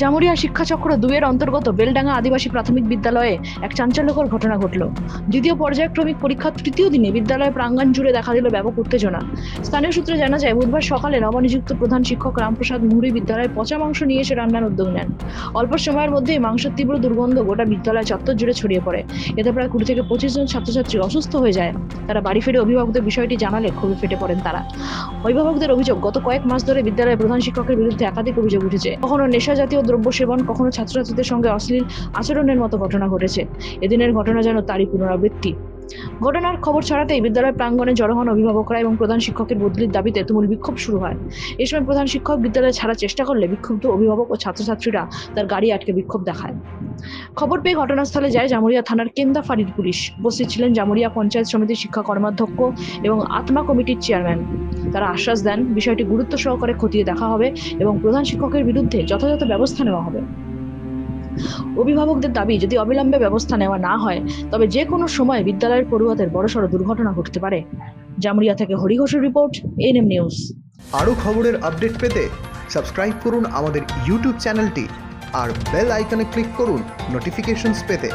জামুরিয়া শিক্ষাচক্র দুয়ের অন্তর্গত বেলডাঙ্গা আদিবাসী প্রাথমিক বিদ্যালয়ে এক চাঞ্চল্যকর ঘটনা ঘটল। দ্বিতীয় পর্যায়ক্রমিক পরীক্ষার তৃতীয় দিনে বিদ্যালয় প্রাঙ্গণ জুড়ে দেখা দিল ব্যাপক উত্তেজনা। স্থানীয় সূত্রে জানা যায়, বুধবার সকালে নবনিযুক্ত প্রধান শিক্ষক রামপ্রসাদ মুহুরী বিদ্যালয়ে পচা মাংস নিয়ে এসে রান্নার উদ্যোগ নেন। অল্প সময়ের মধ্যেই মাংসের তীব্র দুর্গন্ধ গোটা বিদ্যালয় চত্বর জুড়ে ছড়িয়ে পড়ে। এতে প্রায় কুড়ি থেকে পঁচিশ জন ছাত্রছাত্রী অসুস্থ হয়ে যায়। তারা বাড়ি ফিরে অভিভাবকদের বিষয়টি জানালে ক্ষোভে ফেটে পড়েন তারা। অভিভাবকদের অভিযোগ, গত কয়েক মাস ধরে বিদ্যালয়ের প্রধান শিক্ষকের বিরুদ্ধে একাধিক অভিযোগ উঠেছে। কখনো নেশা জাতীয় দ্রব্য সেবন কখনো ছাত্রছাত্রীদের সঙ্গে অশ্লীল আচরণের মতো ঘটনা ঘটেছে। এদিনের ঘটনা যেন তারই পুনরাবৃত্তি। ঘটনার খবর ছড়াতেই বিদ্যালয় প্রাঙ্গণে জড়ো হন অভিভাবকরা এবং প্রধান শিক্ষকের বদলির দাবিতে তুমুল বিক্ষোভ শুরু হয়। এই সময় প্রধান শিক্ষক বিদ্যালয়ে ছাড়ার চেষ্টা করলে বিক্ষুব্ধ অভিভাবক ও ছাত্রছাত্রীরা তার গাড়ি আটকে বিক্ষোভ দেখায়। খবর পেয়ে ঘটনাস্থলে যায় জামুরিয়া থানার কেন্দা ফাঁড়ির পুলিশ। উপস্থিত ছিলেন জামুরিয়া পঞ্চায়েত সমিতির শিক্ষা কর্মাধ্যক্ষ এবং আত্মা কমিটির চেয়ারম্যান। তারা আশ্বাস দেন, বিষয়টি গুরুত্ব সহকারে খতিয়ে দেখা হবে এবং প্রধান শিক্ষকের বিরুদ্ধে যথাযথ ব্যবস্থা নেওয়া হবে। অভিভাবকদের দাবি, যদি অবিলম্বে ব্যবস্থা নেওয়া না হয়, তবে যে কোনো সময় বিদ্যালয়ের পড়ুয়াদের বড়সড় দুর্ঘটনা ঘটতে পারে। জামুরিয়া থেকে হরি ঘোষের রিপোর্ট, এনএম নিউজ। আরও খবরের আপডেট পেতে সাবস্ক্রাইব করুন আমাদের ইউটিউব চ্যানেলটি আর বেল আইকনে ক্লিক করুন নোটিফিকেশনস পেতে।